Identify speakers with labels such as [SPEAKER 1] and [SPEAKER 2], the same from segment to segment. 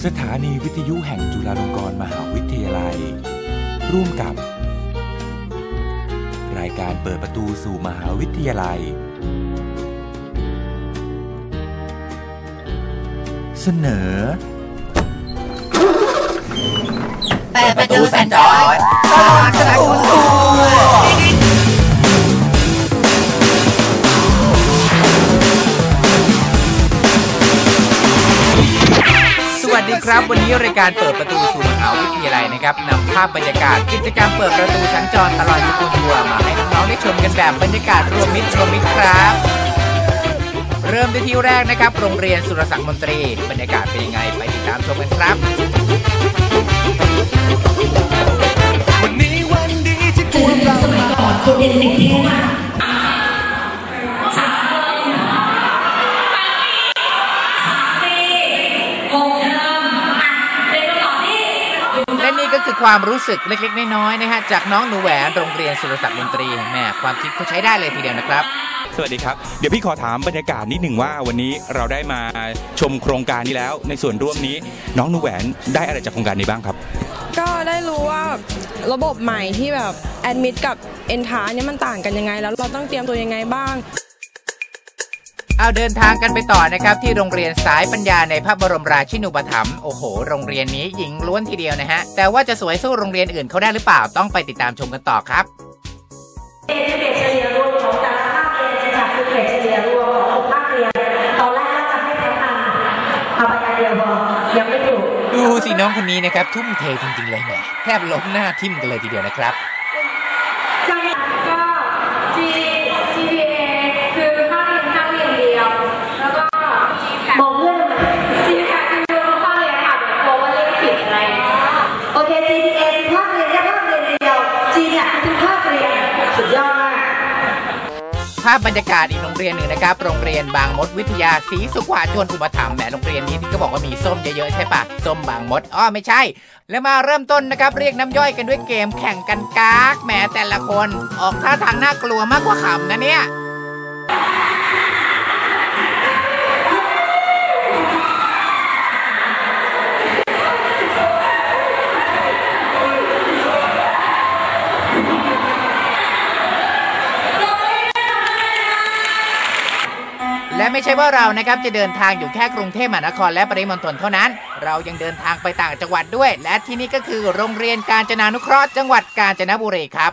[SPEAKER 1] สถานีวิทยุแห่งจุฬาลงกรณ์มหาวิทยาลัย ร่วมกับ รายการเปิดประตูสู่มหาวิทยาลัย เสนอ
[SPEAKER 2] เปิดประตูสัญจรตลอดสน
[SPEAKER 3] สวัสดีครับ วันนี้รายการเปิดประตูสู่มหาวิทยาลัยนะครับนำภาพบรรยากาศกิจกรรมเปิดประตูสัญจรตลอดสกุลทัวร์มาให้น้องๆได้ชมกันแบบบรรยากาศรวมมิตรรวมมิตรครับ เริ่มด้วยที่แรกนะครับ โรงเรียนสุรศักดิ์มนตรี บรรยากาศเป็นยังไงไปติดตามชมกันครับและนี่ก็ คือความรู้สึกเล็กๆน้อยๆนะฮะจากน้องหนูแหวนโรงเรียนสุรศักดิ์มนตรีแหม่ความคิดเขาใช้ได้เลยทีเดียวนะครับ
[SPEAKER 4] สวัสดีครับ เดี๋ยวพี่ขอถามบรรยากาศนิดหนึ่งว่าวันนี้เราได้มาชมโครงการนี้แล้ว ในส่วนร่วมนี้น้องนูแหวนได้อะไรจากโครงการนี้บ้างครับ
[SPEAKER 5] ก็ได้รู้ว่าระบบใหม่ที่แบบแอดมิดกับเอนทาเนี่ยมันต่างกันยังไง แล้วเราต้องเตรียมตัวยังไงบ้าง
[SPEAKER 3] เอาเดินทางกันไปต่อนะครับที่โรงเรียนสายปัญญาในพระบรมราชินูปถัมภ์โอ้โห โรงเรียนนี้หญิงล้วนทีเดียวนะฮะ แต่ว่าจะสวยสู้โรงเรียนอื่นเขาได้หรือเปล่าต้องไปติดตามชมกันต่อครับ
[SPEAKER 6] เกรดเฉลี่ยรวมของแต่ละภาคเรียนจะจัดคือเกรดเฉลี่ยรวมของทุกภาคเรียนตอนแรกก็จะให้ทั้งอันเอาไปอันเดียวพอยังไม่ถูก
[SPEAKER 3] ดูสิน้องคนนี้นะครับทุ่มเทจริงๆเลยแหมแทบล้มหน้าทิ่มกันเลยทีเดียวนะครับ
[SPEAKER 6] จากนั้นก็ G า
[SPEAKER 3] พบรรยากาศอีกโรงเรียนหนึ่งนะครับ โรงเรียนบางมดวิทยาศรีสุขวาชนอุปถัมภ์แหมโรงเรียนนี้ที่ก็บอกว่ามีส้มเยอะๆใช่ปะส้มบางมดอ้อไม่ใช่ แล้วมาเริ่มต้นนะครับเรียกน้ำย่อยกันด้วยเกมแข่งกันกากแหมแต่ละคน ออกท่าทางน่ากลัวมากกว่าขำนะเนี่ย และไม่ใช่ว่าเรานะครับจะเดินทางอยู่แค่กรุงเทพมหานครและปริมณฑลเท่านั้น เรายังเดินทางไปต่างจังหวัดด้วย และที่นี่ก็คือโรงเรียนการจนานุเคราะห์จังหวัดกาญจนบุรีครับ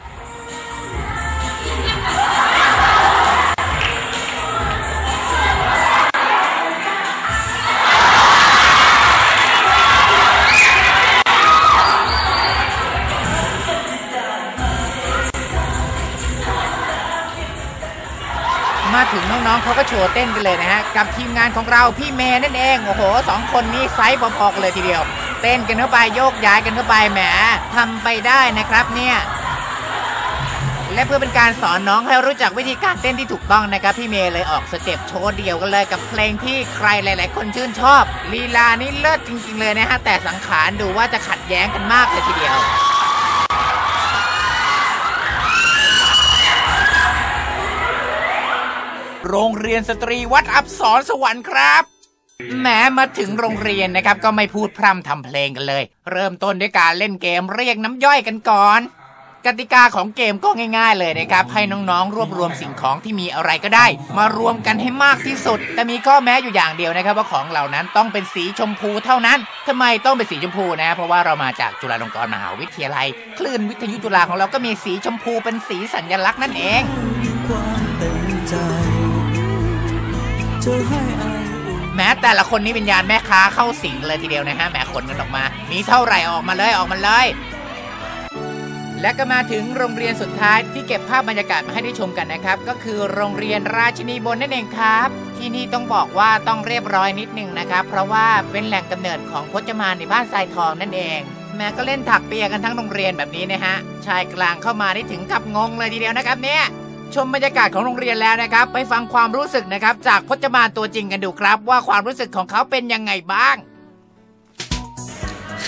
[SPEAKER 3] มาถึงน้องๆเขาก็โชว์เต้นกันเลยนะฮะ กับทีมงานของเราพี่เมย์นั่นเอง โอ้โหสองคนนี้ไซส์พอๆกันเลยทีเดียว เต้นกันเข้าไปโยกย้ายกันเข้าไปแหมทำไปได้นะครับเนี่ยและเพื่อเป็นการสอนน้องให้รู้จักวิธีการเต้นที่ถูกต้องนะครับพี่เมย์เลยออกสเต็ปโชว์เดียวกันเลยกับเพลงที่ใครหลาย ๆ คนชื่นชอบลีลานี่เลิศจริง ๆ เลยนะฮะแต่สังขารดูว่าจะขัดแย้งกันมากเลยทีเดียว โรงเรียนสตรีวัดอับสรสวรรค์ครับแหมมาถึงโรงเรียนนะครับก็ไม่พูดพร่ำทำเพลงกันเลย เริ่มต้นด้วยการเล่นเกมเรียกน้ำย่อยกันก่อน กติกาของเกมก็ง่าย ๆ เลยนะครับ ให้น้องๆ รวบรวมสิ่งของที่มีอะไรก็ได้ มารวมกันให้มากที่สุด แต่มีข้อแม้อยู่อย่างเดียวนะครับ ว่าของเหล่านั้นต้องเป็นสีชมพูเท่านั้นทำไมต้องเป็นสีชมพูนะ เพราะว่าเรามาจากจุฬาลงกรณ์มหาวิทยาลัย คลื่นวิทยุจุฬาของเราก็มีสีชมพูเป็นสีสัญลักษณ์นั่นเอง แม้แต่ละคนนี้เป็นยานแม่ค้าเข้าสิงเลยทีเดียวนะฮะแหมขนกันออกมา มีเท่าไหร่ออกมาเลยออกมาเลย และก็มาถึงโรงเรียนสุดท้ายที่เก็บภาพบรรยากาศมาให้ได้ชมกันนะครับ ก็คือโรงเรียนราชินีบนนั่นเองครับ ที่นี่ต้องบอกว่าต้องเรียบร้อยนิดนึงนะครับ เพราะว่าเป็นแหล่งกำเนิดของพจมานในบ้านทรายทองนั่นเองแม้ก็เล่นถักเปียกันทั้งโรงเรียนแบบนี้นะฮะชายกลางเข้ามาได้ถึงกับงงเลยทีเดียวนะครับเนี่ย ชมบรรยากาศของโรงเรียนแล้วนะครับ ไปฟังความรู้สึกนะครับ จากพจมานตัวจริงกันดูครับ ว่าความรู้สึกของเขาเป็นยังไงบ้าง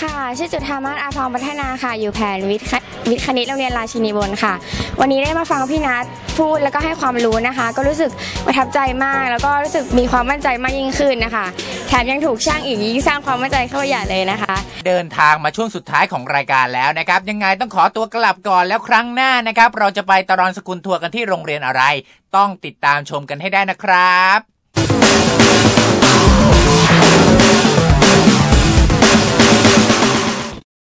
[SPEAKER 7] ค่ะชื่อจุธามาศอาทองพัฒนาค่ะ อยู่แผนวิทย์วิทย์คณิตโรงเรียนราชินีบนค่ะ วันนี้ได้มาฟังพี่นัท พูดแล้วก็ให้ความรู้นะคะ ก็รู้สึกประทับใจมาก แล้วก็รู้สึกมีความมั่นใจมากยิ่งขึ้นนะคะแถมยังถูกช่างอีกยิ่งสร้างความมั่นใจเข้าใหญ่เลยนะคะ
[SPEAKER 3] เดินทางมาช่วงสุดท้ายของรายการแล้วนะครับ ยังไงต้องขอตัวกลับก่อนแล้วครั้งหน้านะครับ เราจะไปตรอนสกุลทัวร์กันที่โรงเรียนอะไร ต้องติดตามชมกันให้ได้นะครับ